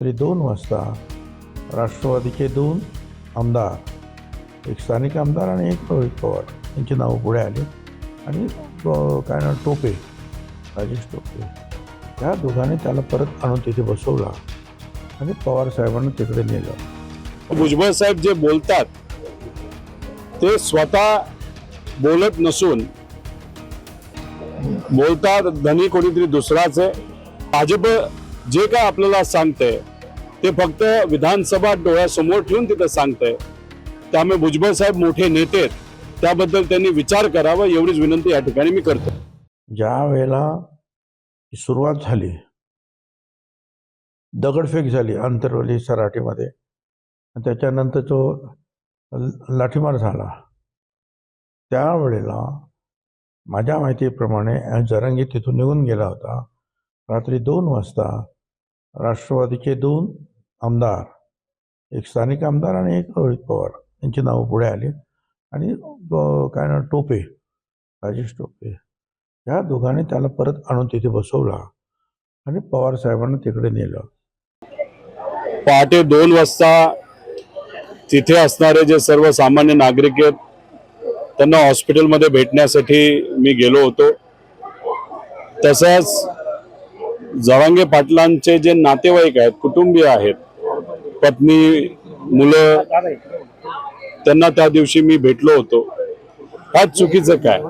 तरी दोन वाजता राष्ट्रवादीचे दोन आमदार एक स्थानिक आमदार आणि एक रोहित पवार यांची नावं पुढे आली. आणि काय ना टोपे राजेश टोपे त्या दोघांनी त्याला परत आणून तिथे बसवला आणि पवार साहेबांना तिकडे नेलं. भुजबळ साहेब जे बोलतात ते स्वतः बोलत नसून बोलतात धनी कोणीतरी दुसराच आहे. भाजप जे काय आपल्याला सांगतंय ते फक्त विधानसभा डोळ्यासमोर ठेवून तिथं सांगतंय. त्यामुळे भुजबळ साहेब मोठे नेते आहेत. त्याबद्दल त्यांनी विचार करावा एवढीच विनंती या ठिकाणी मी करतो. ज्या वेळेला सुरुवात झाली दगडफेक झाली आंतरवली सराटीमध्ये त्याच्यानंतर तो लाठीमार झाला. त्यावेळेला माझ्या माहितीप्रमाणे जरंगी तिथून निघून गेला होता. रात्री दोन वाजता राष्ट्रवादीचे दोन आमदार एक स्थानिक आमदार आणि एक रोहित पवार यांची नावं पुढे आली. आणि काय ना टोपे राजेश टोपे या दोघांनी त्याला परत आणून तिथे बसवला आणि पवार साहेबांना तिकडे नेलं. पहाटे दोन वाजता तिथे असणारे जे सर्वसामान्य नागरिक आहेत त्यांना हॉस्पिटलमध्ये भेटण्यासाठी मी गेलो होतो. तसंच जवांगे पाटलांचे जे नातेवाईक आहेत कुटुंबीय आहेत पत्नी मुलं त्यांना त्या दिवशी मी भेटलो होतो. ह्यात चुकीचं काय?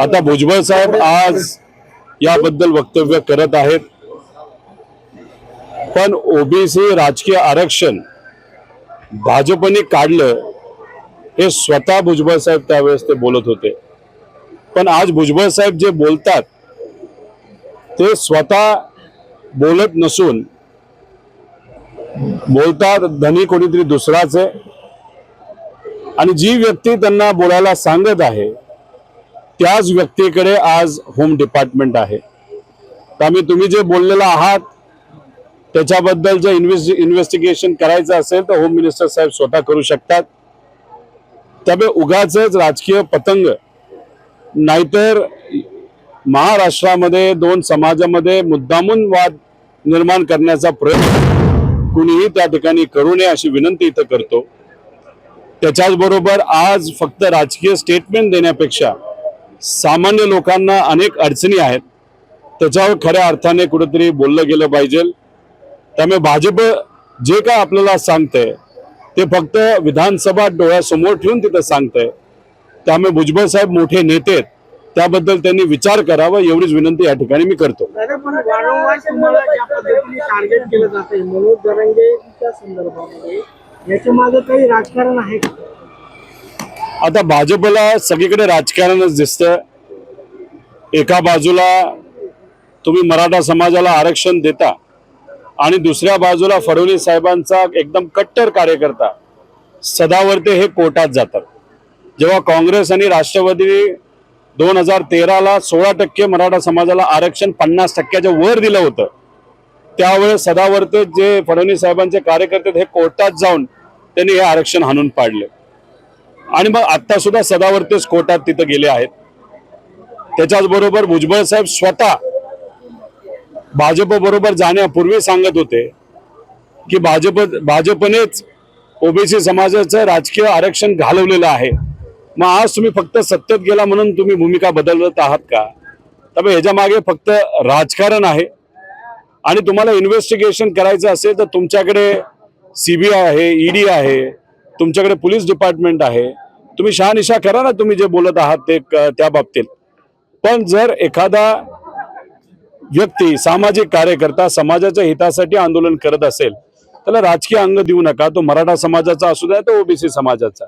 आता भुजबळ साहेब आज याबद्दल वक्तव्य करत आहेत. पण ओबीसी राजकीय आरक्षण भाजपने काढलं हे स्वतः भुजबळ साहेब त्यावेळेस ते बोलत होते. पण आज भुजबळ साहेब जे बोलतात ते स्वतः बोलत नसून बोलतात धनी कोणीतरी दुसराच. आहे आणि जी व्यक्ती त्यांना बोलायला सांगत आहे त्याच व्यक्तीकडे आज होम डिपार्टमेंट आहे. त्यामुळे तुम्ही जे बोललेला आहात त्याच्याबद्दल जर इन्व्हेस्ट इन्व्हेस्टिगेशन करायचं असेल तर होम मिनिस्टर साहेब स्वतः करू शकतात. त्यामुळे उगाच राजकीय पतंग नाहीतर महाराष्ट्रामध्ये दोन समाजामध्ये मुद्दामून वाद निर्माण करण्याचा प्रयत्न कुणीही त्या ठिकाणी करू नये अशी विनंती इथं करतो. त्याच्याचबरोबर आज फक्त राजकीय स्टेटमेंट देण्यापेक्षा सामान्य लोकांना अनेक अडचणी आहेत. त्याच्यावर खऱ्या अर्थाने कुठेतरी बोललं गेलं पाहिजे. त्यामुळे भाजप जे काय आपल्याला सांगतंय ते फक्त विधानसभा डोळ्यासमोर ठेवून तिथं सांगतंय. त्यामुळे भुजबळ साहेब मोठे नेते आहेत. त्याबद्दल त्यांनी विचार करावा एवढीच विनंती या ठिकाणी मी करतो. आता भाजपला सगळीकडे राजकारणच दिसतं एका बाजूला तुम्ही मराठा समाजाला आरक्षण देता आणि दुसऱ्या बाजूला फडणवीस साहेबांचा एकदम कट्टर कार्यकर्ता सदावर्ते हे कोर्टात जातात. जेव्हा काँग्रेस आणि राष्ट्रवादी दोन हजार तेराला सोळा टक्के मराठा समाजाला आरक्षण पन्नास टक्क्याच्या वर दिलं होतं. त्यावेळेस सदावर्ते जे फडणवीस साहेबांचे कार्यकर्ते हे कोर्टात जाऊन त्यांनी हे आरक्षण हाणून पाडले. आणि मग आत्ता सुद्धा सदावर्तेच कोर्टात तिथं गेले आहेत. त्याच्याचबरोबर भुजबळ साहेब स्वतः भाजप बरोबर जाण्यापूर्वी सांगत होते की भाजप भाजपनेच ओबीसी समाजाचं राजकीय आरक्षण घालवलेलं आहे. मग आज तुम्ही फक्त सत्तेत गेला म्हणून तुम्ही भूमिका बदलत आहात का? त्यामुळे ह्याच्या मागे फक्त राजकारण आहे. आणि तुम्हाला इन्व्हेस्टिगेशन करायचं असेल तर तुमच्याकडे सीबीआय आहे ईडी आहे तुमच्याकडे पोलीस डिपार्टमेंट आहे. तुम्ही शहानिशा करा ना तुम्ही जे बोलत आहात ते क- त्या बाबतीत. पण जर एखादा व्यक्ती सामाजिक कार्यकर्ता समाजाच्या हितासाठी आंदोलन करत असेल त्याला राजकीय अंग देऊ नका. तो मराठा समाजाचा असू द्या तो ओबीसी समाजाचा.